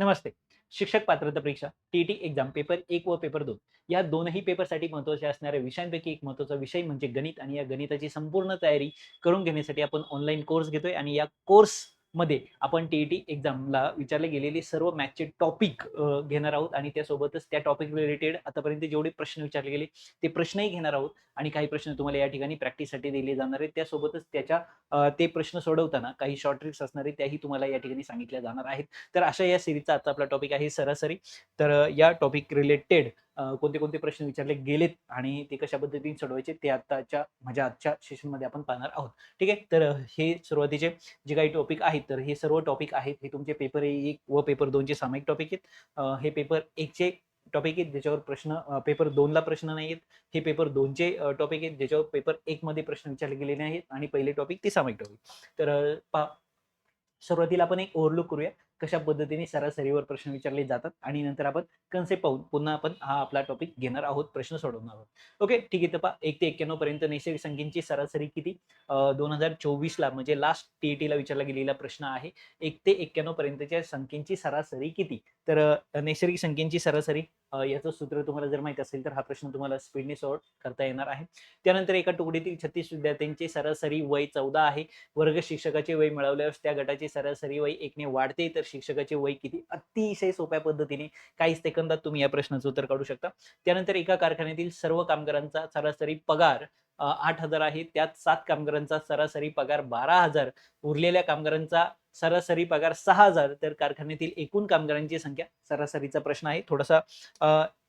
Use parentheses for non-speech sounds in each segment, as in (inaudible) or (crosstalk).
नमस्ते. शिक्षक पात्रता परीक्षा टीटी एक्झाम पेपर एक व पेपर दोन. या दोनही पेपरसाठी महत्त्वाचे असणाऱ्या विषयांपैकी एक महत्त्वाचा विषय म्हणजे गणित. आणि या गणिताची संपूर्ण तयारी करून घेण्यासाठी आपण ऑनलाईन कोर्स घेतोय. आणि या कोर्स मध्ये आपण टीईटी एक्झामला विचारले गेलेले सर्व मॅथचे टॉपिक घेणार आहोत आणि त्यासोबतच त्या टॉपिक रिलेटेड आतापर्यंत जेवढे प्रश्न विचारले गेले ते प्रश्नही घेणार आहोत आणि काही प्रश्न तुम्हाला या ठिकाणी प्रॅक्टिससाठी दिले जाणार आहेत. त्यासोबतच त्याच्या ते प्रश्न सोडवताना काही शॉर्ट ट्रिक्स असणार आहेत त्याही तुम्हाला या ठिकाणी सांगितल्या जाणार आहेत. तर अशा या सिरीजचा आजचा आपला टॉपिक आहे सरासरी. तर या टॉपिक रिलेटेड कोणते कोणते प्रश्न विचारले गेलेत आणि ते कशा पद्धतीने सोडवायचे ते आताच्या माझ्या आजच्या सेशनमध्ये आपण पाहणार आहोत. ठीक आहे? तर हे सुरुवातीचे जे काही टॉपिक आहेत तर हे सर्व टॉपिक आहेत हे तुमचे पेपर एक व पेपर दोनचे सामायिक टॉपिक आहेत. हे पेपर एकचे टॉपिक आहेत ज्याच्यावर प्रश्न पेपर दोनला प्रश्न नाही आहेत. हे पेपर दोनचे टॉपिक आहेत ज्याच्यावर पेपर एक मध्ये प्रश्न विचारले गेलेले आहेत आणि पहिले टॉपिक ते सामायिक टॉपिक तर पा सुरुवातीला आपण एक ओव्हरलुक करूया. कशा पद्धतीने सरासरीवर प्रश्न विचारले जातात आणि नंतर आपण कन्सेप्ट पाहून पुन्हा आपण हा आपला टॉपिक घेणार आहोत प्रश्न सोडवणार आहोत. ओके ठीक आहे तर पहा एक ते एक्क्याण्णव पर्यंत नैसर्गिक संख्येची सरासरी किती? दोन हजार चोवीसला म्हणजे लास्ट टीईटीला विचारला गेलेला प्रश्न आहे. एक ते एक्क्याण्णव पर्यंतच्या संख्येची सरासरी किती? तर नैसर्गिक संख्येची सरासरी याचं सूत्र तुम्हाला जर माहीत असेल तर हा प्रश्न तुम्हाला स्पीडने सॉल्व करता येणार आहे. त्यानंतर एका तुकडीतील छत्तीस विद्यार्थ्यांचे सरासरी वय चौदा आहे. वर्ग शिक्षकाचे वय मिळवल्यावर त्या गटाची सरासरी वय एकने वाढते. तर शिक्षकाचे वय किती? अतिशय सोप्या पद्धतीने काही सेकंदात तुम्ही या प्रश्नाचं उत्तर काढू शकता. त्यानंतर एका कारखान्यातील सर्व कामगारांचा सरासरी पगार आठ हजार आहे. त्यात सात कामगारांचा सरासरी पगार बारा हजार. उरलेल्या कामगारांचा सरासरी पगार सहा हजार. तर कारखान्यातील एकूण कामगारांची संख्या सरासरीचा प्रश्न आहे. थोडासा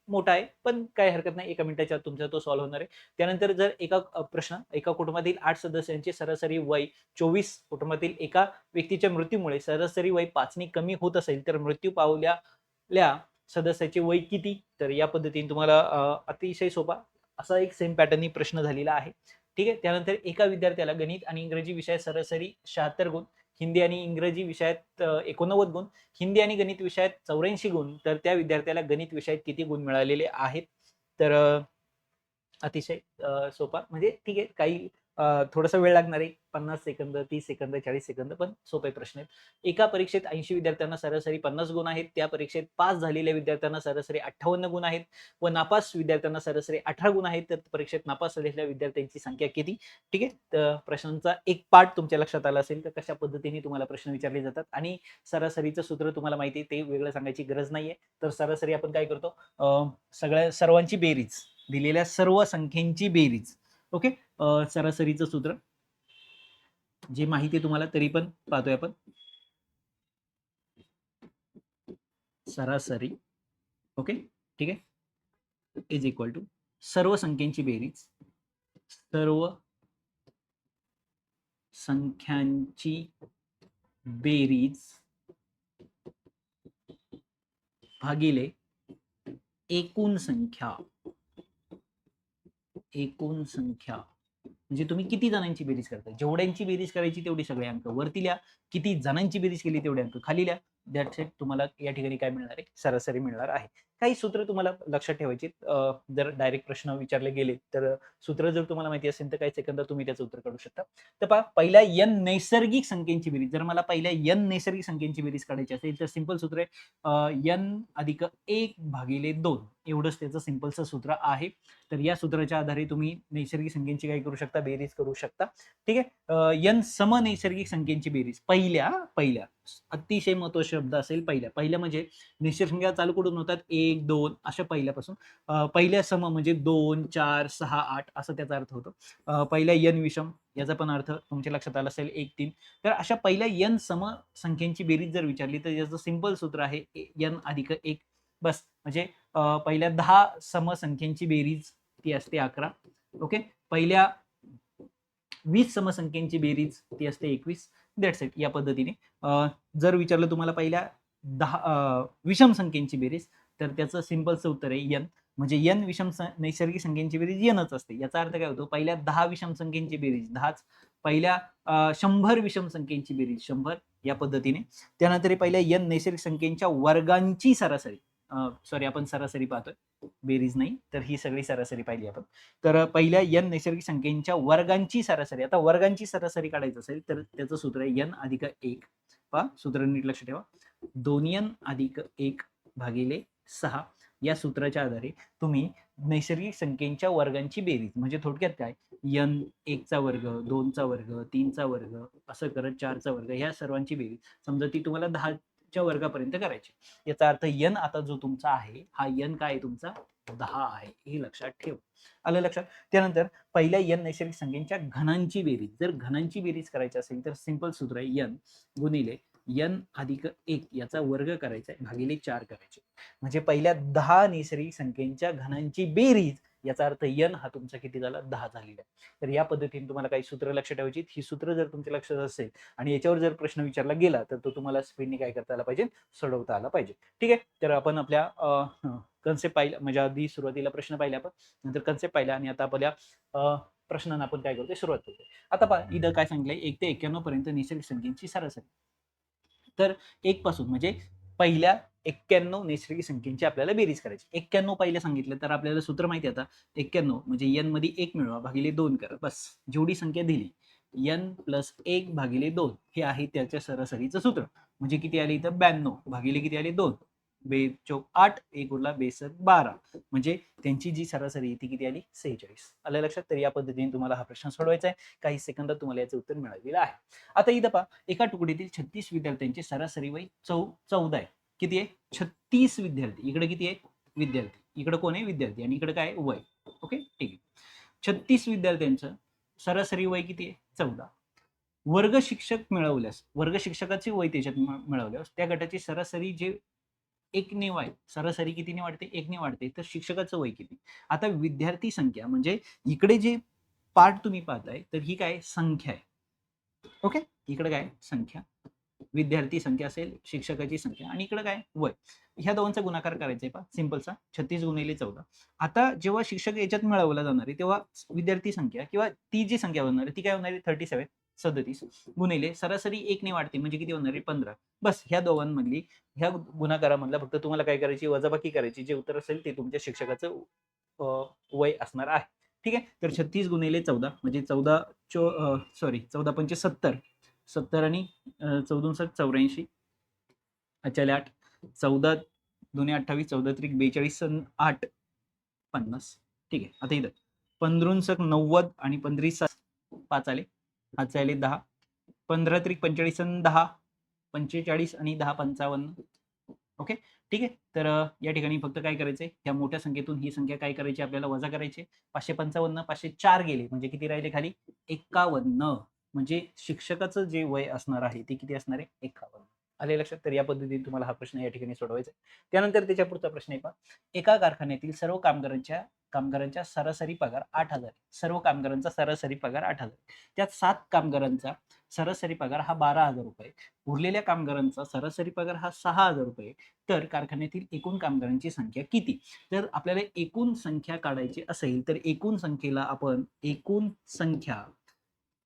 मोठा आहे पण काही हरकत नाही. एका मिनिटाच्या तुमचा तो सॉल्व्ह होणार आहे. त्यानंतर जर एका प्रश्न एका कुटुंबातील आठ सदस्यांचे सरासरी वय चोवीस कुटुंबातील एका व्यक्तीच्या मृत्यूमुळे सरासरी वय पाचणी कमी होत असेल तर मृत्यू पावल्या सदस्याचे वय किती? तर या पद्धतीने तुम्हाला अतिशय सोपा असा एक सेम पॅटर्ननी प्रश्न झालेला आहे. ठीक आहे? त्यानंतर एका विद्यार्थ्याला गणित आणि इंग्रजी विषयात सरासरी शहात्तर गुण हिंदी आणि इंग्रजी विषयात एकोणनव्वद गुण हिंदी आणि गणित विषयात चौऱ्याऐंशी गुण तर त्या विद्यार्थ्याला गणित विषयात किती गुण मिळालेले आहेत? तर अतिशय सोपा. म्हणजे ठीक आहे काही थोडासा वेळ लागणार आहे. पन्नास सेकंद तीस सेकंद चाळीस सेकंद पण सोपे प्रश्न आहेत. एका परीक्षेत ऐंशी विद्यार्थ्यांना सरासरी पन्नास गुण आहेत. त्या परीक्षेत पास झालेल्या विद्यार्थ्यांना सरासरी अठ्ठावन्न गुण आहेत व नापास विद्यार्थ्यांना सरासरी अठरा गुण आहेत. तर परीक्षेत नापास झालेल्या विद्यार्थ्यांची संख्या किती? ठीक आहे. तर प्रश्नांचा एक पार्ट तुमच्या लक्षात आला असेल तर कशा पद्धतीने तुम्हाला प्रश्न विचारले जातात? आणि सरासरीचं सूत्र तुम्हाला माहिती आहे ते वेगळं सांगायची गरज नाहीये. तर सरासरी आपण काय करतो? सगळ्या सर्वांची बेरीज दिलेल्या सर्व संख्येची बेरीज. ओके? सरासरीचं सूत्र. जे माहिती आहे तुम्हाला तरी पण पाहतोय आपण. सरासरी. ओके? ठीक आहे? इज इक्वल टू सर्व संख्येची बेरीज. सर्व संख्यांची बेरीज भागिले एकूण संख्या. एकूण संख्या. म्हणजे तुम्ही किती जणांची बेरीज करताय? जेवढ्यांची बेरीज करायची तेवढी सगळे अंक. वरती लिहा. किती जणांची बेरीज केली तेवढे अंक. खाली लिहा. दॅट्स इट तुम्हाला या ठिकाणी काय मिळणार आहे? सरासरी मिळणार आहे. काही सूत्र तुम्हाला लक्षात ठेवायची जर डायरेक्ट प्रश्न विचारले गेले तर सूत्र जर तुम्हाला माहिती असेल तर काही सेकंदात तुम्ही त्याचं उत्तर काढू शकता. तर पहा पहिल्या यन नैसर्गिक संख्येची बेरीज जर मला पहिल्या यन नैसर्गिक संख्येची बेरीज काढायची असेल तर सिंपल सूत्र आहे. यन अधिक एक भागिले दोन. एवढंच त्याचं सिंपलचं सूत्र आहे. तर या सूत्राच्या आधारे तुम्ही नैसर्गिक संख्येची काय करू शकता बेरीज करू शकता. ठीक आहे? यन सम नैसर्गिक संख्येची बेरीज. पहिल्या पहिल्या अतिशय महत्त्वाचा शब्द असेल पहिल्या. पहिल्या म्हणजे नैसर्गिक संख्या चालू कुठून होतात? एक दोन अशा पहिल्यापासून. पहिल्या सम म्हणजे दोन चार सहा आठ असं त्याचा अर्थ होतो. पहिल्या यन विषम याचा पण अर्थ तुमच्या लक्षात आला असेल एक तीन. तर अशा पहिल्या यन सम संख्येची बेरीज जर विचारली तर याचं सिंपल सूत्र आहे यन अधिक एक. बस म्हणजे पहिल्या दहा समसंख्यांची बेरीज ती असते अकरा. ओके? पहिल्या वीस समसंख्यांची बेरीज ती असते एकवीस. दॅट्स इट या पद्धतीने. जर विचारलं तुम्हाला पहिल्या दहा अं, विषम संख्येची बेरीज तर त्याचं सिंपलचं उत्तर आहे यन. म्हणजे यन विषम नैसर्गिक संख्येची बेरीज यनच असते. याचा अर्थ काय होतो? पहिल्या दहा विषम संख्येची बेरीज दहाच. पहिल्या शंभर विषम संख्येची बेरीज शंभर या पद्धतीने. त्यानंतर पहिल्या यन नैसर्गिक संख्येच्या वर्गांची सरासरी सॉरी आपण सरासरी पाहतोय. बेरीज नाही तर ही सगळी सरासरी पाहिली आपण. तर पहिल्या यन नैसर्गिक संख्येच्या वर्गांची सरासरी. आता वर्गांची सरासरी काढायचं असेल तर त्याचं सूत्र आहे यन अधिक एक. पा सूत्र नीट लक्ष ठेवा. दोन यन अधिक एक भागिले सहा या सूत्राच्या आधारे तुम्ही नैसर्गिक संख्येच्या वर्गांची बेरीज म्हणजे थोडक्यात काय? यन एकचा वर्ग दोनचा वर्ग तीनचा वर्ग असं करत चारचा वर्ग ह्या सर्वांची बेरीज. समजा ती तुम्हाला दहाच्या वर्गापर्यंत करायची. याचा अर्थ यन आता जो तुमचा आहे हा यन काय आहे तुमचा? दहा आहे. हे लक्षात ठेव. आलं लक्षात? त्यानंतर पहिल्या यन नैसर्गिक संख्येच्या घनांची बेरीज. जर घनांची बेरीज करायची असेल तर सिंपल सूत्र आहे यन गुणिले यन अधिक एक याचा वर्ग करायचा आहे भागिले चार करायचे. म्हणजे पहिल्या दहा नैसर्गिक संख्येच्या घनांची बेरीज याचा अर्थ यन हा तुमचा किती झाला? दहा झालेला. आहे तर या पद्धतीने तुम्हाला काही सूत्र लक्षात ठेवायची ही सूत्र जर तुमच्या लक्षात असेल आणि याच्यावर जर प्रश्न विचारला गेला तर तो तुम्हाला स्पीडने काय करता आला पाहिजे? सोडवता आला पाहिजे. ठीक आहे? तर आपण आपल्या कन्सेप्ट पाहिला म्हणजे आधी सुरुवातीला प्रश्न पाहिला आपण. नंतर कन्सेप्ट पाहिला आणि आता आपल्या अं, प्रश्नांना आपण काय करतोय? सुरुवात करतोय. आता पहा इथं काय सांगितलंय? एक ते एक्क्याण्णव पर्यंत नैसर्गिक संख्येची सरासरी. तर एकपासून म्हणजे पहिल्या एक्क्याण्णव नैसर्गिक संख्येची आपल्याला बेरीज करायची. एक्क्याण्णव पहिले सांगितलं तर आपल्याला सूत्र माहिती आहे आता. एक्क्याण्णव म्हणजे एनमध्ये एक मिळवा भागिले दोन करा. बस. जेवढी संख्या दिली एन प्लस एक भागिले दोन हे आहे त्याच्या सरासरीचं सूत्र. म्हणजे किती आले इथं? ब्याण्णव. भागिले किती आले? दोन. बे चौक आठ एक उरला बेसर बारा. म्हणजे त्यांची जी सरासरी ती किती आली? सेहेचाळीस. आलं लक्षात? तर या पद्धतीने तुम्हाला हा प्रश्न सोडवायचा आहे. काही सेकंदात तुम्हाला याचं उत्तर मिळालेलं आहे. आता इथं पहा. एका तुकडीतील छत्तीस विद्यार्थ्यांची सरासरी वय चौ चौदा आहे. किती आहे? छत्तीस विद्यार्थी. इकडे किती आहे? विद्यार्थी. इकडे कोण आहे? विद्यार्थी. आणि इकडे काय वय. ओके? ठीक आहे. छत्तीस विद्यार्थ्यांचं सरासरी वय किती आहे? चौदा. वर्ग शिक्षक मिळवल्यास वर्ग शिक्षकाचे वय त्याच्यात मिळवल्यास त्या गटाची सरासरी जे एकने वाय सरासरी कितीने वाढते? एकने वाढते. तर शिक्षकाचं वय किती? आता विद्यार्थी संख्या म्हणजे इकडे जे पार्ट तुम्ही पाहताय तर ही काय? संख्या आहे. ओके? इकडे काय? संख्या. विद्यार्थी संख्या असेल शिक्षकाची संख्या आणि इकडे काय? वय. ह्या दोघांचा गुणाकार करायचा आहे पा सिंपलचा छत्तीस गुणिले चौदा. आता जेव्हा शिक्षक याच्यात मिळवला जाणार आहे तेव्हा विद्यार्थी संख्या किंवा ती जी संख्या होणार आहे ती काय होणार आहे? थर्टी सेवन सदतीस गुणिले सरासरी एकने वाढते म्हणजे किती होणार आहे? पंधरा. बस ह्या दोघांमधली ह्या गुणाकारामधला फक्त तुम्हाला काय करायची? वजाबाकी करायची. जे उत्तर असेल ते तुमच्या शिक्षकाचं वय असणार आहे. ठीक आहे? तर छत्तीस गुणिले चौदा म्हणजे चौदा चो सॉरी चौदा पंचे सत्तर. सत्तर आणि चौदून सात चौऱ्याऐंशी. अचाले आठ. चौदा दोन्ही अठ्ठावीस चौदा त्रिक बेचाळीस सन आठ पन्नास. ठीक आहे? आता इथं. पंधरून सक नव्वद आणि पंधरी सात पाच आले. हात झाले दहा. पंधरा त्रिक पंचेचाळीस आणि दहा. पंचेचाळीस आणि दहा पंचावन्न. ओके? ठीक आहे? तर या ठिकाणी फक्त काय करायचंय? या मोठ्या संख्येतून ही संख्या काय करायची? आपल्याला वजा करायची. पाचशे पंचावन्न पाचशे चार गेले. म्हणजे किती राहिले खाली? एकावन्न. म्हणजे शिक्षकाचं जे वय असणार आहे ते किती असणार आहे? एकावन्न. आले लक्षात? तर या पद्धतीने तुम्हाला हा प्रश्न या ठिकाणी सोडवायचा आहे. त्यानंतर त्याच्या पुढचा प्रश्न आहे पहा. एका कारखान्यातील सर्व कामगारांच्या कामगारांच्या सरासरी पगार आठ हजार. आहे. सर्व कामगारांचा सरासरी पगार आठ हजार. त्यात सात कामगारांचा सरासरी पगार हा बारा हजार रुपये. उरलेल्या कामगारांचा सरासरी पगार हा सहा हजार रुपये. तर कारखान्यातील एकूण कामगारांची संख्या किती? तर आपल्याला एकूण संख्या काढायची असेल तर एकूण संख्येला आपण एकूण संख्या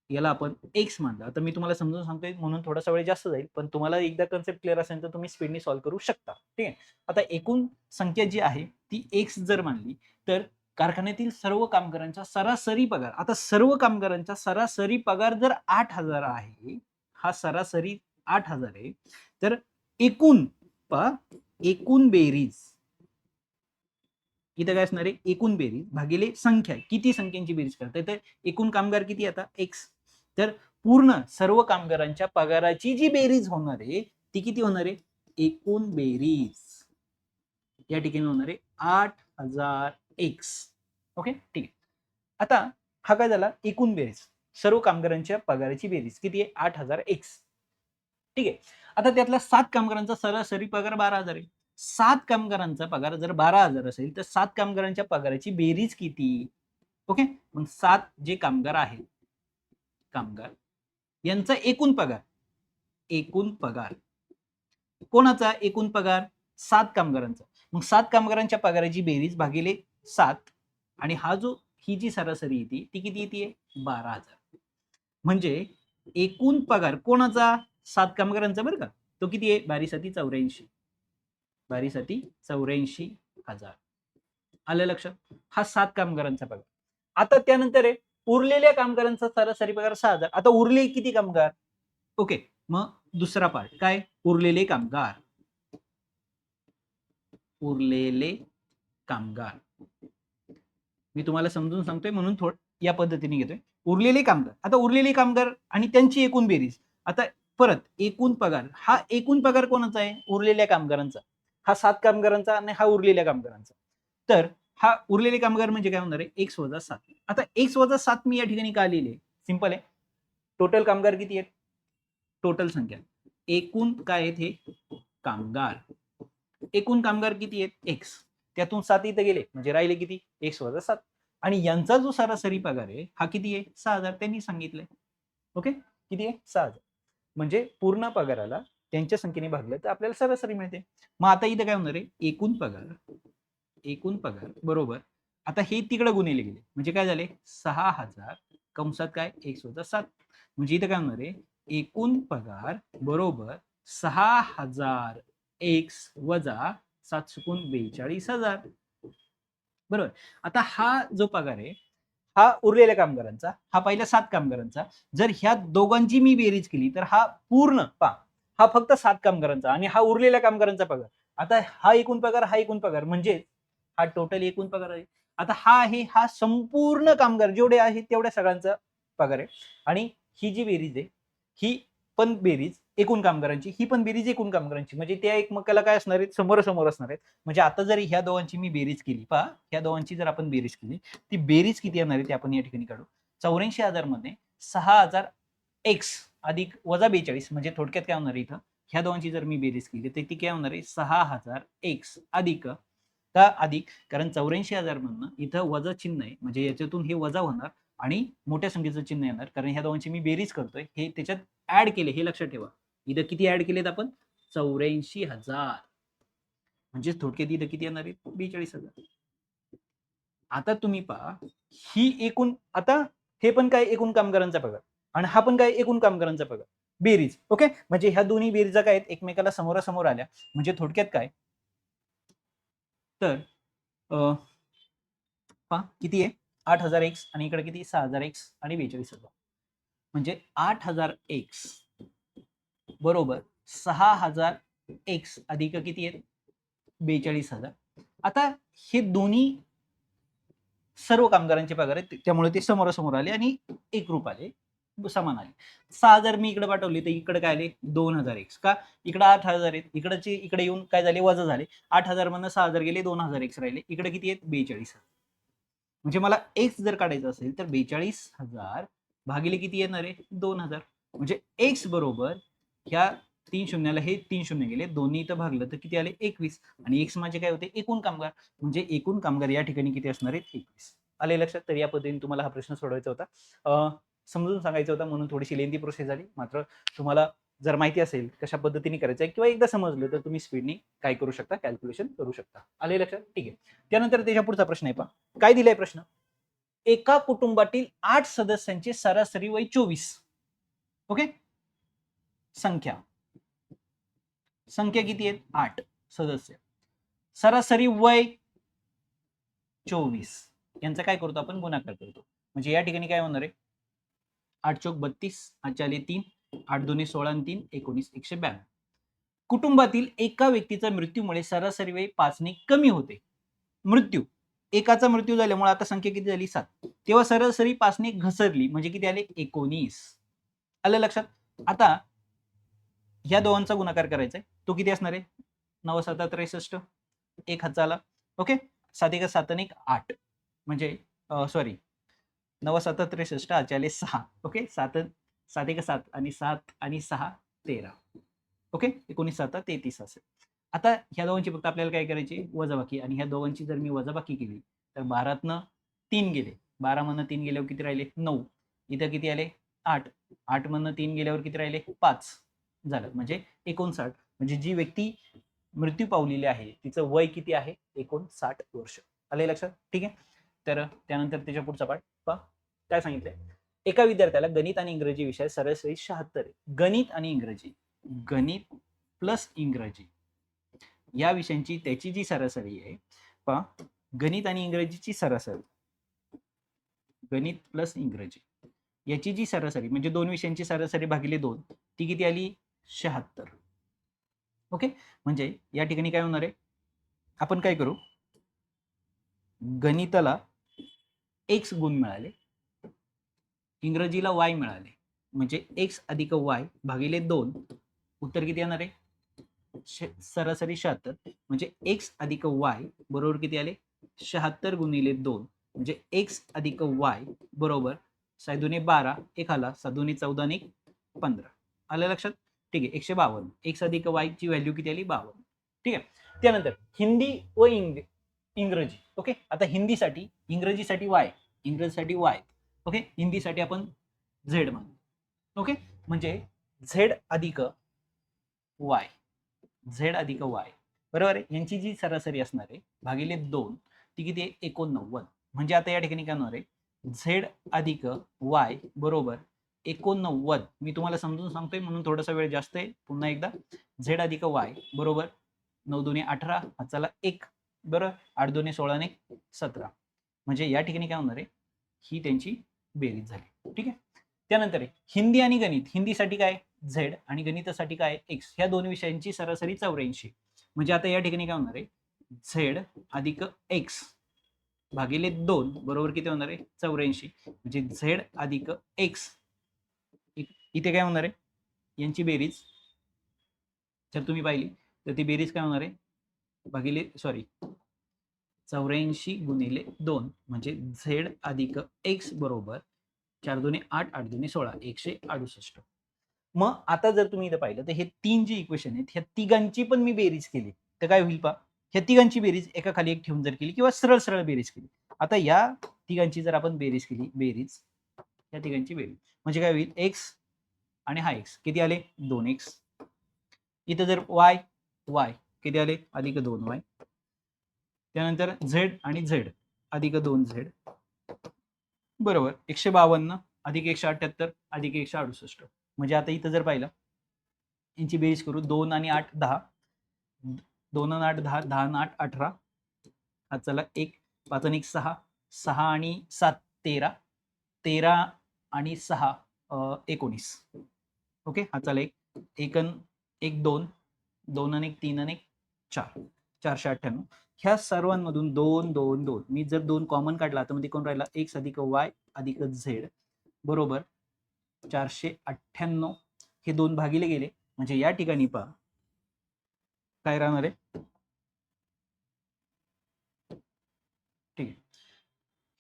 याला आपण एक्स मानलं. आता मी तुम्हाला समजून सांगतोय म्हणून थोडासा वेळ जास्त जाईल पण तुम्हाला एकदा कन्सेप्ट क्लिअर असेल तर तुम्ही स्पीडने सॉल्व्ह करू शकता. ठीक आहे? आता एकूण संख्या जी आहे ती एक्स जर मानली तर कारखान्यातील सर्व कामगारांचा सरासरी पगार आता सर्व कामगारांचा सरासरी पगार जर आठ हजार आहे हा सरासरी आठ हजार आहे तर एकूण पा एकूण बेरीज इथं काय असणार आहे? एकूण बेरीज भागिले संख्या किती संख्यांची बेरीज करता तर एकूण कामगार किती आता? एक्स तर पूर्ण सर्व कामगारांच्या पगाराची जी बेरीज होणार आहे ती किती होणार आहे? एकूण बेरीज. या ठिकाणी होणार आहे आठ हजार एक्स. ओके? ठीक आहे. आता हा काय झाला? एकूण बेरीज. सर्व कामगारांच्या पगाराची बेरीज. किती आहे? आठ हजार एक्स. ठीक आहे. आता त्यातल्या सात कामगारांचा सरासरी पगार बारा हजार आहे. सात कामगारांचा पगार जर बारा हजार असेल तर सात कामगारांच्या पगाराची बेरीज किती? ओके? मग सात जे कामगार आहेत कामगार. यांचा एकूण पगार एकूण पगार. कोणाचा एकूण पगार? सात कामगारांचा. मग सात कामगारांच्या पगाराची बेरीज भागिले सात आणि हा जो ही जी सरासरी येते ती किती येते? बारा हजार. म्हणजे एकूण पगार कोणाचा? सात कामगारांचा बरं का? तो किती आहे? बारीसाठी चौऱ्याऐंशी. बारीसाठी चौऱ्याऐंशी हजार. आलं लक्षात? हा सात कामगारांचा पगार. आता त्यानंतर आहे उरलेल्या कामगारांचा सरासरी पगार सहा हजार आता उरले किती कामगार? ओके मग दुसरा पार्ट काय? उरलेले कामगार. उरलेले कामगार. मी तुम्हाला समजून सांगतोय म्हणून थोड या पद्धतीने घेतोय. उरलेले कामगार. आता उरलेले कामगार आणि त्यांची एकूण बेरीज. आता परत एकूण पगार. हा एकूण पगार कोणाचा आहे? उरलेल्या कामगारांचा. हा सात कामगारांचा आणि हा उरलेल्या कामगारांचा. तर हा उरलेले कामगार म्हणजे काय होणार आहे? एक्स वजा सात. आता एक्स वजा सात मी या ठिकाणी का लिहिले? सिंपल आहे. टोटल कामगार किती आहेत? टोटल संख्या. एकूण काय आहेत हे? कामगार. एकूण कामगार किती आहेत? एक्स त्यातून सात इथं गेले. म्हणजे राहिले किती? एक्स वजा सात. आणि यांचा जो सरासरी पगार आहे हा किती आहे? सहा हजार. त्यांनी सांगितलंय. ओके किती आहे? सहा हजार. म्हणजे पूर्ण पगाराला त्यांच्या संख्येने भागलं तर आपल्याला सरासरी मिळते. मग आता इथं काय होणार आहे? एकूण पगार. एकूण पगार बरोबर. आता हे तिकडे गुन्हेले गेले. म्हणजे काय झाले? सहा हजार कंसात काय? एक वजा सात. म्हणजे इथं काय होणार आहे? एकूण पगार बरोबर सहा हजार एक्स वजा सात चुकून बेचाळीस हजार. बरोबर. आता हा जो पगार आहे हा उरलेल्या कामगारांचा हा पहिल्या सात कामगारांचा जर ह्या दोघांची मी बेरीज केली तर हा पूर्ण पा हा फक्त सात कामगारांचा आणि हा उरलेल्या कामगारांचा पगार. आता हा एकूण पगार हा एकूण पगार म्हणजे हा टोटल एकूण पगार आहे. आता हा आहे हा संपूर्ण कामगार जेवढे आहेत तेवढ्या सगळ्यांचा पगार आहे. आणि ही जी बेरीज आहे ही पण बेरीज एकूण कामगारांची ही पण बेरीज एकूण कामगारांची. म्हणजे त्या एकमेकाला काय असणार आहेत? समोर समोर असणार आहेत. म्हणजे आता जर ह्या दोघांची मी बेरीज केली पहा ह्या दोघांची जर आपण बेरीज केली ती बेरीज किती येणार आहे ते आपण या ठिकाणी काढू. चौऱ्याऐंशी हजारमध्ये सहा हजार एक्स अधिक वजा बेचाळीस म्हणजे थोडक्यात काय होणार आहे इथं? ह्या दोघांची जर मी बेरीज केली तर ती काय होणार आहे? सहा हजार एक्स अधिक का अधिक कारण चौऱ्याऐंशी हजार मधनं इथं वजा चिन्ह आहे म्हणजे याच्यातून हे वजा होणार आणि मोठ्या संख्येचं चिन्ह येणार. कारण ह्या दोघांची मी बेरीज करतोय हे त्याच्यात ऍड केले हे लक्षात ठेवा. इथं किती ऍड केलेत आपण? चौऱ्याऐंशी हजार. म्हणजे थोडक्यात इथं किती येणार आहे बेचाळीस हजार. आता तुम्ही पहा ही एकूण आता हे पण काय एकूण कामगारांचा पगार आणि हा पण काय एकूण कामगारांचा पगार? बेरीज. ओके? म्हणजे ह्या दोन्ही बेरीजा काय आहेत? एकमेकाला समोरासमोर आल्या. म्हणजे थोडक्यात काय? तर पहा किती आहे? आठ हजार एक्स आणि इकडे किती? सहा हजार एक्स आणि बेचाळीस हजार. म्हणजे आठ हजार एक्स बरोबर सहा हजार एक्स अधिक किती आहेत? बेचाळीस हजार. आता हे दोन्ही सर्व कामगारांचे पगार आहेत त्यामुळे ते समोरासमोर आले आणि एक रूप आले. समान आले सहा हजार मी इकडे पाठवले तर इकडे काय आले? दोन हजार एक्स का? इकडे आठ हजार आहेत. इकडचे इकडे येऊन काय झाले? वजा झाले. आठ हजार मधनं सहा हजार गेले दोन हजार एक्स राहिले. इकडे किती आहेत? बेचाळीस हजार. म्हणजे मला एक्स जर काढायचं असेल तर बेचाळीस हजार भागिले किती येणार आहे? दोन हजार. म्हणजे एक्स बरोबर ह्या तीन शून्याला हे तीन शून्य गेले. दोन्ही इथं भागलं तर किती आले? एकवीस. आणि एक्स माझे काय होते? एकूण कामगार. म्हणजे एकूण कामगार या ठिकाणी किती असणार आहेत? एकवीस. आले लक्षात? तर या पद्धतीने तुम्हाला हा प्रश्न सोडवायचा होता. समजून सांगायचा होता म्हणून थोडीशी लेंदी प्रोसेस झाली. मात्र तुम्हाला जर माहिती असेल कशा पद्धतीने करायचं आहे किंवा एकदा समजलं तर तुम्ही स्पीडनी काय करू शकता कॅल्क्युलेशन करू शकता. आले लक्षात? ठीक आहे. त्यानंतर त्याच्या पुढचा प्रश्न आहे पहा. काय दिलाय प्रश्न? एका कुटुंबातील आठ सदस्यांचे सरासरी वय चोवीस. ओके संख्या. संख्या किती आहेत? आठ सदस्य. सरासरी वय चोवीस. यांचा काय करतो आपण? गुणाकार करतो. म्हणजे या ठिकाणी काय होणार आहे? आठ चौक बत्तीस आठ आले तीन आठ दोन्ही सोळा तीन एकोणीस एकशे ब्याण्णव. कुटुंबातील एका व्यक्तीचा मृत्यूमुळे सरासरी वेळ पाचने कमी होते. मृत्यू एकाचा मृत्यू झाल्यामुळे आता संख्या किती झाली? सात. तेव्हा सरासरी पाचने घसरली म्हणजे किती आले? एकोणीस. आलं लक्षात? आता ह्या दोघांचा गुणाकार करायचा आहे तो किती असणार आहे? नव सात त्रेसष्ट. एक हात झाला ओके? सात एक सात आणि एक आठ. म्हणजे सॉरी नव सात त्रेसष्ट आचार्य सहा ओके? सात सात एक सात आणि सात आणि सहा तेरा ओके? एकोणीस सात तेहतीस असेल. आता ह्या दोघांची फक्त आपल्याला काय करायची? वजाबाकी. आणि ह्या दोघांची जर मी वजाबाकी केली तर बारातनं तीन गेले. बारा मधनं तीन गेल्यावर किती राहिले? नऊ. इथं किती आले? आठ. आठ मधनं तीन गेल्यावर किती राहिले? पाच. झालं. म्हणजे एकोणसाठ. म्हणजे जी व्यक्ती मृत्यू पावलेली आहे तिचं वय किती आहे? एकोणसाठ वर्ष. आले लक्षात? ठीक आहे? तर त्यानंतर त्याच्या पुढचा पाठ पहा. काय सांगितलंय? एका विद्यार्थ्याला गणित आणि इंग्रजी विषय सरासरी शहात्तर. गणित आणि इंग्रजी. गणित प्लस इंग्रजी. या विषयांची त्याची जी सरासरी आहे पा गणित आणि इंग्रजीची सरासरी. गणित प्लस इंग्रजी. याची जी सरासरी म्हणजे दोन विषयांची सरासरी भागिले दोन ती किती आली? शहात्तर. ओके? म्हणजे या ठिकाणी काय होणार आहे? आपण काय करू? गणिताला एक्स गुण मिळाले. इंग्रजीला वाय मिळाले. म्हणजे एक्स अधिक वाय भागिले दोन उत्तर किती येणार आहे? सरासरी शहात्तर. म्हणजे एक्स अधिक वाय बरोबर किती आले? शहात्तर गुणिले दोन. म्हणजे एक्स अधिक वाय बरोबर सायदुने बारा एक आला साधुने चौदा आणि एक पंधरा. आलं लक्षात? ठीक आहे एकशे बावन्न. एक्स अधिक वाय ची व्हॅल्यू किती आली? बावन्न. ठीक आहे. त्यानंतर हिंदी व इंग्लिश इंग्रजी ओके आता हिंदीसाठी इंग्रजीसाठी वाय इंग्रजीसाठी वाय ओके हिंदीसाठी आपण झेड म्हणू ओके म्हणजे झेड अधिक वाय झेड अधिक वाय बरोबर आहे? यांची जी सरासरी असणार आहे भागिले दोन ती किती आहे? एकोणनव्वद. म्हणजे आता या ठिकाणी काय होणार आहे? झेड अधिक वाय बरोबर एकोणनव्वद. मी तुम्हाला समजून सांगतोय म्हणून थोडासा वेळ जास्त आहे. पुन्हा एकदा. झेड अधिक वाय बरोबर नऊ दोन्ही अठरा चला एक. बरं आठ दोन्ही सोळा ने सतरा. म्हणजे या ठिकाणी काय होणार आहे? ही त्यांची बेरीज झाली. ठीक आहे? त्यानंतर आहे हिंदी आणि गणित. हिंदीसाठी काय? झेड आणि गणितासाठी काय? एक्स. ह्या दोन विषयांची सरासरी चौऱ्याऐंशी. म्हणजे आता या ठिकाणी काय होणार आहे? झेड अधिक एक्स भागिले दोन बरोबर किती होणार आहे? चौऱ्याऐंशी. म्हणजे झेड अधिक एक्स. इथे काय होणार आहे? यांची बेरीज. जर तुम्ही पाहिली तर ती बेरीज काय होणार आहे? भागिले सॉरी चौऱ्याऐंशी गुणिले दोन म्हणजे झेड अधिक एक्स बरोबर चार दोन्ही आठ आठ दोन्ही सोळा एकशे अडुसष्ट. मग आता जर तुम्ही इथं पाहिलं तर हे तीन जे इक्वेशन आहेत ह्या तिघांची पण मी बेरीज केली. तर काय होईल पा ह्या तिघांची बेरीज एका खाली एक ठेवून जर केली किंवा सरळ सरळ बेरीज केली. आता या तिघांची जर आपण बेरीज केली बेरीज या तिघांची बेरीज. म्हणजे काय होईल एक्स आणि हा एक्स. किती आले? दोन एक्स. इथं जर वाय वाय किती आले? अधिक दोन वाय त्यानंतर झेड आणि झेड. अधिक दोन झेड. बरोबर. एकशे बावन्न अधिक एकशे अठ्याहत्तर अधिक एकशे अडुसष्ट. म्हणजे आता इथं जर पाहिलं यांची बेरीज करू दोन आणि आठ दहा. दोन आणि आठ दहा दहा आणि आठ अठरा. हा चला एक पाच आणि एक सहा. सहा आणि सात तेरा. तेरा आणि सहा एकोणीस. ओके? हा चला एक. एकन एक दोन. दोन आणि एक तीन आणि एक. चार चारशे अठ्ठ्याण्णव. ह्या सर्वांमधून दोन दोन दोन. मी जर दोन कॉमन काढला तर मध्ये कोण राहिला? एक्स अधिक वाय अधिक झेड बरोबर? चारशे अठ्ठ्याण्णव. हे दोन भागिले गेले. म्हणजे या ठिकाणी पहा. काय राहणार आहे? ठीक आहे.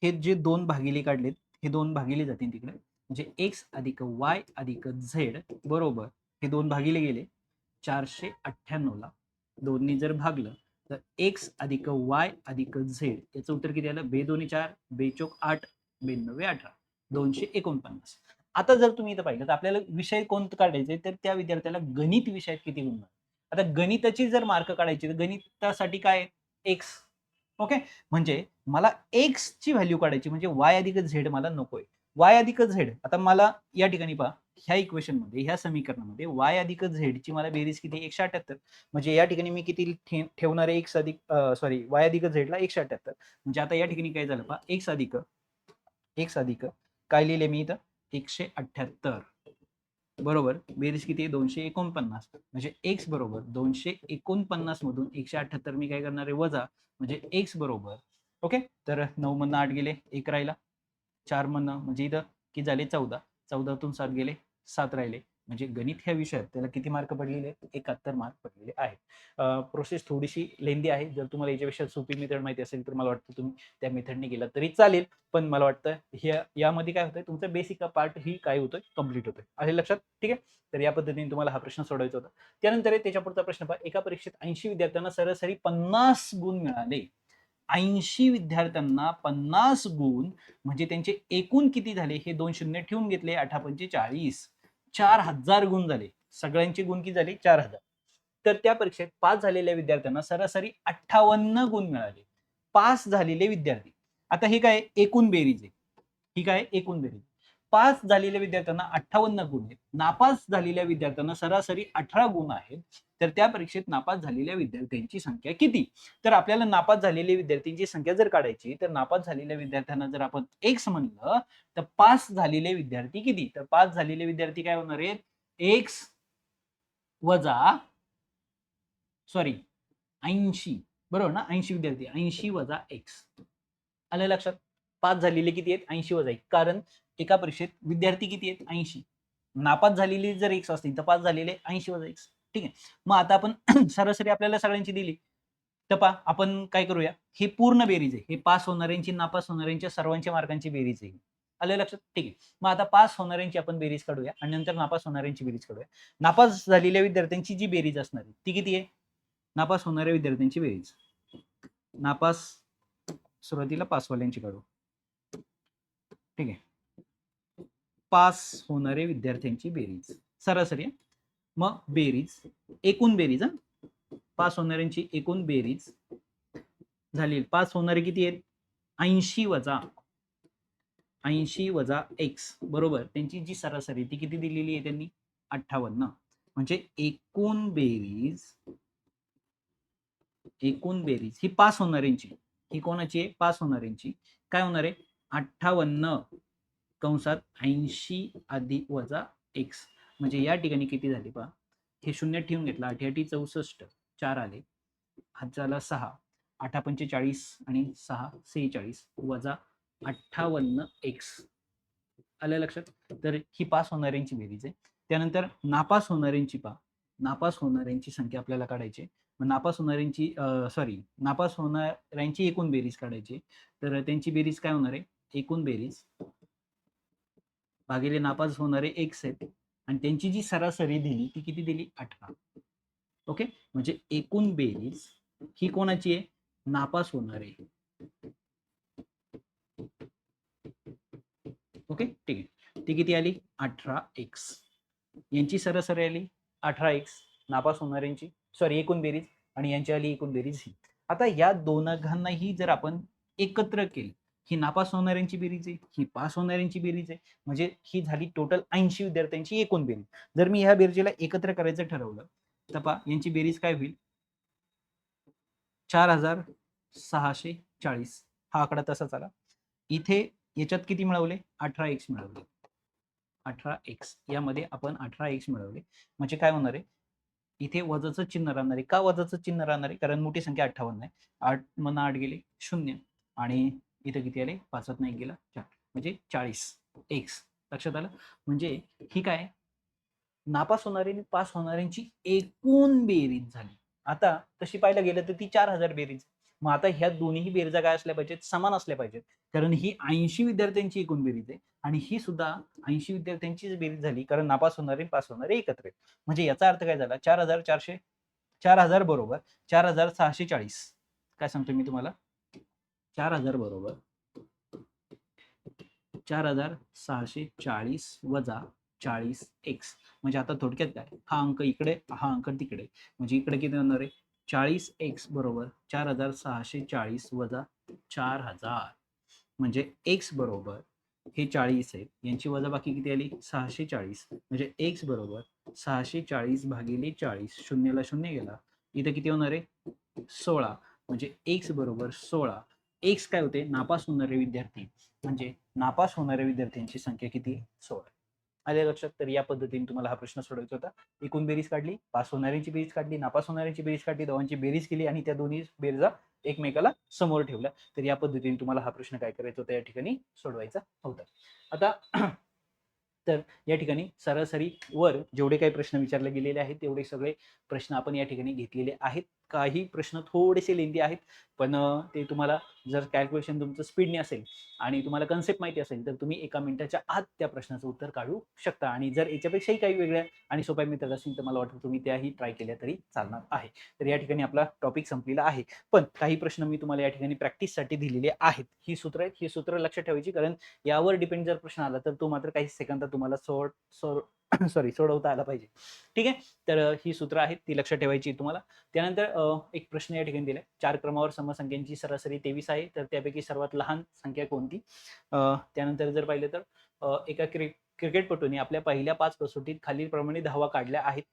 हे जे दोन भागिले काढलेत हे दोन भागिले जातील तिकडे. म्हणजे एक्स अधिक वाय अधिक झेड बरोबर? हे दोन भागिले गेले. चारशे अठ्ठ्याण्णव ला. दोन्ही जर भागलं तर एक्स अधिक वाय अधिक झेड याचं उत्तर किती आलं? बे दोन्ही चार बेचोक आठ बेनव्वे अठरा दोनशे एकोणपन्नास. आता जर तुम्ही इथं पाहिलं तर आपल्याला विषय कोणतं काढायचे तर त्या विद्यार्थ्याला गणित विषयात किती गुण आता गणिताची जर मार्क काढायची तर गणितासाठी काय? एक्स. ओके? म्हणजे मला एक्स ची व्हॅल्यू काढायची म्हणजे वाय अधिक झेड मला नकोय. वाय अधिक झेड आता मला या ठिकाणी पहा. ह्या इक्वेशनमध्ये ह्या समीकरणामध्ये वाय अधिक झेड ची मला बेरीज किती? एकशे अठ्याहत्तर. म्हणजे या ठिकाणी मी किती ठेवणार आहे? एक्स अधिक सॉरी वाय अधिक झेडला एकशे अठ्याहत्तर. म्हणजे आता या ठिकाणी काय झालं पहा? एक्स अधिक एक्स अधिक काय लिहिले मी इथं? एकशे अठ्याहत्तर. बरोबर? बेरीज किती आहे? दोनशे एकोणपन्नास. म्हणजे एक्स बरोबर दोनशे एकोणपन्नास मधून एकशे अठ्याहत्तर मी काय करणार आहे? वजा. म्हणजे एक्स बरोबर. ओके? तर नऊ म्हणणं आठ गेले. एक राहिला. चार म्हणणं म्हणजे इथं की झाले? चौदा. चौदातून सात गेले. सात राहिले. म्हणजे गणित ह्या विषयात त्याला किती मार्क पडलेले आहेत? एकाहत्तर मार्क पडलेले आहेत. प्रोसेस थोडीशी लेंदी आहे. जर तुम्हाला याच्यापेक्षा सोपी मेथड माहिती असेल तर मला वाटतं तुम्ही त्या मेथडने गेला तरी चालेल. पण मला वाटतं ह्या यामध्ये काय होतंय? तुमचं बेसिक पार्ट ही काय होतोय? कंप्लीट होतोय. आहे लक्षात? ठीक आहे? तर या पद्धतीने तुम्हाला हा प्रश्न सोडवायचा होता. त्यानंतर आहे त्याच्या पुढचा प्रश्न पहा. एका परीक्षेत ऐंशी विद्यार्थ्यांना सरासरी पन्नास गुण मिळाले. ऐंशी विद्यार्थ्यांना पन्नास गुण म्हणजे त्यांचे एकूण किती झाले? हे दोन शून्य ठेवून घेतले अठरा पंचे चाळीस. चार हजार गुण झाले. सगळ्यांची गुण की झाले? चार हजार. तर त्या परीक्षेत पास झालेल्या विद्यार्थ्यांना सरासरी अठ्ठावन्न गुण मिळाले. पास झालेले विद्यार्थी. आता हे काय? एकूण बेरीज आहे. ही काय? एकूण बेरीज. पास झालेल्या विद्यार्थ्यांना अठ्ठावन्न गुण आहेत. नापास झालेल्या विद्यार्थ्यांना सरासरी अठरा गुण आहेत. तर त्या परीक्षेत नापास झालेल्या विद्यार्थ्यांची संख्या किती? तर आपल्याला नापास झालेल्या विद्यार्थ्यांची संख्या जर काढायची तर नापास झालेल्या विद्यार्थ्यांना जर आपण एक्स म्हणलं तर पास झालेले विद्यार्थी किती? तर पास झालेले विद्यार्थी काय होणार आहेत? एक्स वजा सॉरी ऐंशी. बरोबर ना? ऐंशी विद्यार्थी. ऐंशी वजा एक्स आलं लक्षात? पास झालेले किती आहेत? ऐंशी वजा एक. कारण एका परीक्षेत विद्यार्थी किती आहेत? ऐंशी. नापास झालेली जर एक्स असतील तर पास झालेले ऐंशी वजा एक्स ठीक आहे? मग आता आपण (clears throat) सरासरी आपल्याला सगळ्यांची दिली. तर पा आपण काय करूया? हे पूर्ण बेरीज आहे. हे पास होणाऱ्यांची नापास होणाऱ्यांच्या सर्वांच्या मार्कांची बेरीज आहे. आलं लक्षात? ठीक आहे. मग आता पास होणाऱ्यांची आपण बेरीज काढूया आणि नंतर नापास होणाऱ्यांची बेरीज काढूया. नापास झालेल्या विद्यार्थ्यांची जी बेरीज असणार आहे ती किती आहे? नापास होणाऱ्या विद्यार्थ्यांची बेरीज. नापास सुरुवातीला पासवाल्यांची काढू. ठीक आहे? पास होणारे विद्यार्थ्यांची बेरीज. सरासरी आहे. मग बेरीज एकूण बेरीज हा. पास होणाऱ्यांची एकूण बेरीज झाली. पास होणारे किती आहेत? ऐंशी वजा ऐंशी वजा एक्स बरोबर? त्यांची जी सरासरी ती किती दिलेली आहे त्यांनी? अठ्ठावन्न. म्हणजे एकूण बेरीज एकूण बेरीज ही पास होणाऱ्यांची. ही कोणाची आहे? पास होणाऱ्यांची. काय होणार आहे? अठ्ठावन्न. कंसात ऐंशी अधिक वजा एक्स म्हणजे या ठिकाणी किती झाली पहा? हे शून्य ठेवून घेतलं. अठ्याठी चौसष्ट. चार आले. हात झाला सहा. आठा पंचेचाळीस आणि सहा सेहेचाळीस. वजा अठ्ठावन्न एक्स आलं लक्षात? तर ही पास होणाऱ्यांची बेरीज आहे. त्यानंतर नापास होणाऱ्यांची पा नापास होणाऱ्यांची संख्या आपल्याला काढायची मग नापास होणाऱ्यांची सॉरी नापास होणाऱ्यांची एकूण बेरीज काढायची तर त्यांची बेरीज काय होणार आहे? एकूण बेरीज भागिले नापास होणारे एक्स आहेत. आणि त्यांची जी सरासरी दिली ती किती दिली? अठरा. ओके? म्हणजे एकूण बेरीज ही कोणाची आहे? नापास होणारे. ओके? ठीक आहे. ती किती आली? अठरा एक्स. यांची सरासरी आली? अठरा एक्स. नापास होणाऱ्यांची. सॉरी एकूण बेरीज. आणि यांची आली एकूण बेरीज ही. आता या दोघांनाही जर आपण एकत्र केली ही नापास होणाऱ्यांची बेरीज आहे ही पास होणाऱ्यांची बेरीज आहे. म्हणजे ही झाली टोटल ऐंशी विद्यार्थ्यांची एकूण बेरीज. जर मी ह्या बेरजेला एकत्र करायचं ठरवलं तर पा यांची बेरीज काय होईल? चार हजार सहाशे चाळीस. हा आकडा तसाच आला. इथे याच्यात किती मिळवले? अठरा एक्स मिळवले. अठरा एक्स यामध्ये आपण अठरा एक्स मिळवले. म्हणजे काय होणार आहे? इथे वजाचं चिन्ह राहणार आहे. का वजाचं चिन्ह राहणार आहे? कारण मोठी संख्या अठ्ठावन्न आहे. आठ मना आठ गेले शून्य. आणि इथं किती आले? पाचत नाही गेला. चार. म्हणजे चाळीस. एक्स लक्षात आलं? म्हणजे ही काय? नापास होणारी आणि पास होणाऱ्यांची एकूण बेरीज झाली. आता तशी पाहायला गेलं तर ती चार हजार बेरीज. मग आता ह्या दोन्ही बेरजा काय असल्या पाहिजेत? समान असल्या पाहिजेत. कारण ही ऐंशी विद्यार्थ्यांची एकूण बेरीज आहे. आणि ही सुद्धा ऐंशी विद्यार्थ्यांचीच बेरीज झाली. कारण नापास होणारे पास होणारे एकत्र आहेत. म्हणजे याचा अर्थ काय झाला? चार हजार चारशे चार हजार बरोबर चार हजार सहाशे चाळीस. काय सांगतो मी तुम्हाला? चार हजार बरोबर. चार हजार सहाशे चाळीस वजा चाळीस एक्स. म्हणजे आता थोडक्यात काय? हा अंक इकडे हा अंक तिकडे. म्हणजे इकडे किती होणार आहे? चाळीस एक्स बरोबर चार हजार सहाशे चाळीस वजा चार हजार. म्हणजे एक्स बरोबर हे चाळीस आहे. यांची वजा बाकी किती आली? सहाशे चाळीस. म्हणजे एक्स बरोबर सहाशे चाळीस भागिले चाळीस शून्यला शून्य गेला. इथं किती होणार आहे? सोळा. म्हणजे एक्स बरोबर सोळा. एक्स काय होते? नापास होणारे विद्यार्थी. म्हणजे नापास होणाऱ्या विद्यार्थ्यांची संख्या किती? सोळा. आले लक्षात? तर या पद्धतीने तुम्हाला हा प्रश्न सोडवायचा होता. एकूण बेरीज काढली पास होणाऱ्यांची बेरीज काढली नापास होणाऱ्यांची बेरीज काढली दोघांची बेरीज केली आणि त्या दोन्ही बेरजा एकमेकाला समोर ठेवल्या. तर या पद्धतीने तुम्हाला हा प्रश्न काय करायचा होता या ठिकाणी सोडवायचा होता. आता (clears throat) तर या ठिकाणी सरासरी वर जेवढे काही प्रश्न विचारले गेलेले आहेत तेवढे सगळे प्रश्न आपण या ठिकाणी घेतलेले आहेत. काही प्रश्न थोडेसे लेंदी आहेत पण ते तुम्हाला जर कॅल्क्युलेशन तुमचं स्पीडने असेल आणि तुम्हाला कन्सेप्ट माहिती असेल तर तुम्ही एका मिनिटाच्या आत त्या प्रश्नाचं उत्तर काढू शकता. आणि जर याच्यापेक्षाही काही वेगळ्या आणि सोप्या मित्र असतील तर मला वाटतं तुम्ही त्याही ट्राय केल्या तरी चालणार आहे. तर या ठिकाणी आपला टॉपिक संपलेला आहे. पण काही प्रश्न मी तुम्हाला या ठिकाणी प्रॅक्टिससाठी दिलेले आहेत. ही सूत्र आहेत ही सूत्र लक्षात ठेवायची कारण यावर डिपेंड जर प्रश्न आला तर तो मात्र काही सेकंदात तुम्हाला सोड सोड (coughs) सॉरी सोडवता आला पाहिजे. ठीक आहे? तर ही सूत्र आहेत ती लक्षात ठेवायची तुम्हाला. त्यानंतर एक प्रश्न या ठिकाणी दिलाय. चार क्रमावर समसंख्यांची सरासरी तेवीस आहे तर त्यापैकी सर्वात लहान संख्या कोणती? त्यानंतर जर पाहिलं तर एका क्रि क्रिकेटपटूने आपल्या पहिल्या पाच कसोटीत खालीलप्रमाणे धावा काढल्या आहेत.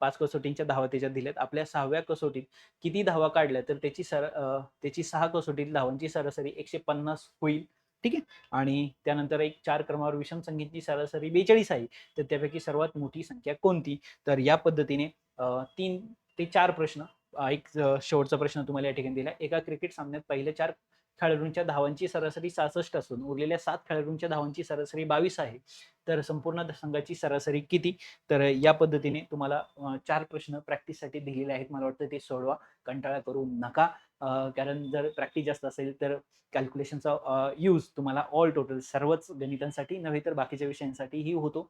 पाच कसोटींच्या धावा त्याच्यात दिल्यात. आपल्या सहाव्या कसोटीत किती धावा काढल्या तर त्याची सर त्याची सहा कसोटीत धावांची सरासरी एकशे पन्नास होईल. ठीक आहे? आणि त्यानंतर एक चार क्रमावर विषम संख्येची सरासरी बेचाळीस आहे तर त्यापैकी सर्वात मोठी संख्या कोणती? तर या पद्धतीने तीन ते चार प्रश्न एक शेवटचा प्रश्न तुम्हाला या ठिकाणी दिला. एका क्रिकेट सामन्यात पहिल्या चार खेळाडूंच्या धावांची सरासरी सहासष्ट असून उरलेल्या सात खेळाडूंच्या धावांची सरासरी बावीस आहे. तर संपूर्ण संघाची सरासरी किती? तर या पद्धतीने तुम्हाला चार प्रश्न प्रॅक्टिससाठी दिलेले आहेत. मला वाटतं ते सोडवा. कंटाळा करू नका. कारण जर प्रॅक्टिस जास्त असेल तर कॅल्क्युलेशनचा यूज तुम्हाला ऑल टोटल सर्वच गणितांसाठी नव्हे तर बाकीच्या विषयांसाठीही होतो.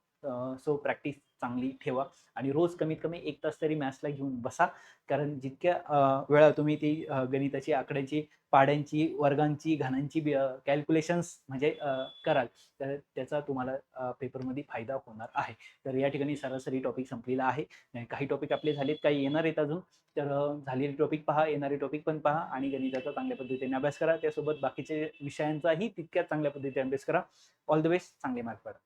सो प्रॅक्टिस चांगली ठेवा आणि रोज कमीत कमी एक तास तरी मॅथ्सला घेऊन बसा. कारण जितक्या वेळा तुम्ही ती गणिताची आकड्यांची पाड्यांची वर्गांची घनांची कॅल्क्युलेशन्स म्हणजे कराल तर त्याचा तुम्हाला पेपरमध्ये फायदा होणार आहे. तर या ठिकाणी सरासरी टॉपिक संपलेला आहे. काही टॉपिक आपले झालेत काही येणार आहेत अजून. तर झालेले टॉपिक पहा येणारे टॉपिक पण पहा. आणि गणिताचा चांगल्या पद्धतीने अभ्यास करा. त्यासोबत बाकीचे विषयांचाही तितक्याच चांगल्या पद्धतीने अभ्यास करा. ऑल द बेस्ट चांगले मार्क पडा.